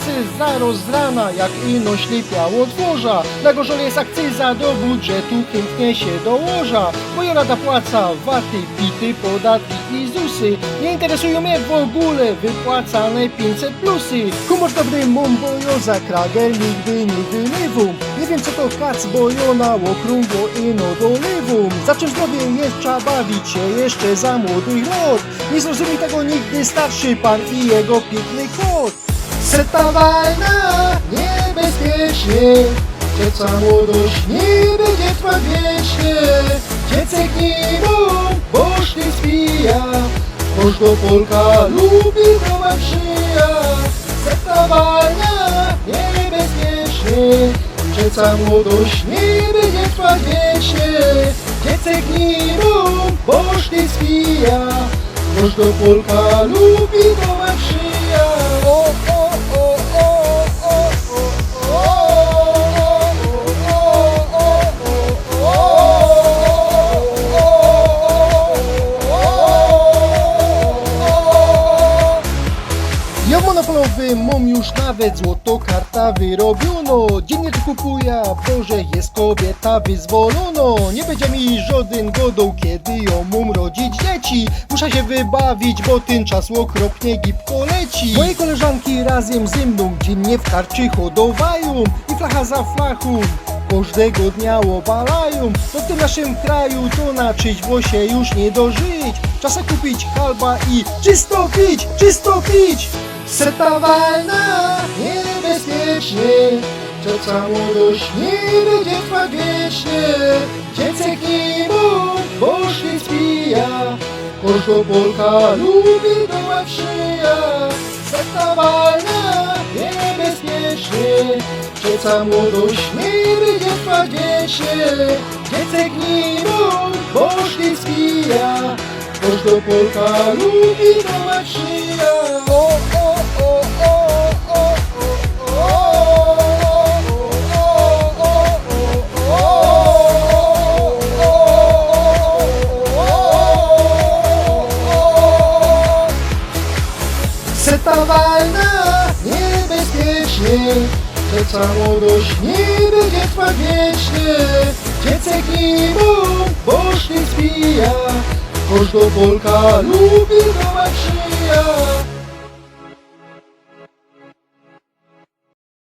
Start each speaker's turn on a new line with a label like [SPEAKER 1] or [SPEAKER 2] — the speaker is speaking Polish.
[SPEAKER 1] Walnasy zaroz z jak ino ślepiało dworza. Na gorzole jest akcyza do budżetu, pięknie się dołoża. Moja rada płaca waty, pity, podatki i zusy. Nie interesują mnie w ogóle wypłacane 500 plusy. Humor dobry mum, bo jo za kragel nigdy nie wylewum. Nie wiem co to kac, bo jo na okrągło ino dolewum. Za czym zdrowie jest, trzeba bawić się jeszcze za młodych lat. Nie zrozumie tego nigdy starszy pan i jego piękny kot. Seta walna, niebezpiecznie. Dzieca młodość nie będzie trwać wiecznie. Dziecek mów, boż nie spija. Boż do Polka lubi nowa przyja Seta walna, niebezpiecznie. Dzieca młodość nie będzie trwać wiecznie. Dziecek mów, boż nie spija. Boż do Polka lubi nowa Monopolowy mam już nawet złoto karta wyrobiono. Dziennie to kupuję, Boże jest kobieta wyzwolono Nie będzie mi żaden godą, kiedy ją mam rodzić dzieci. Muszę się wybawić, bo ten czas okropnie gipko leci. Moje koleżanki razem ze mną dziennie w karczy hodowają. I flacha za flachą każdego dnia obalają. Bo w tym naszym kraju to na czyźwo się już nie dożyć. Czasem kupić halba i czysto pić, czysto pić Seta walna, niebezpiecznie. Cioca młodość nie będzie trwać wiecznie Dziecek nie mów, boż nie spija Każda Polka lubi doła szyja Seta walna, niebezpiecznie. Cioca młodość nie będzie trwać wiecznie Dziecek nie mów, boż nie spija Każda Polka lubi doła szyja Seta walna, niebezpiecznie Cioca młodość nie będzie trwać wiecznie. Dziecek nie mów, boż nie spija Każda Polka lubi dołać się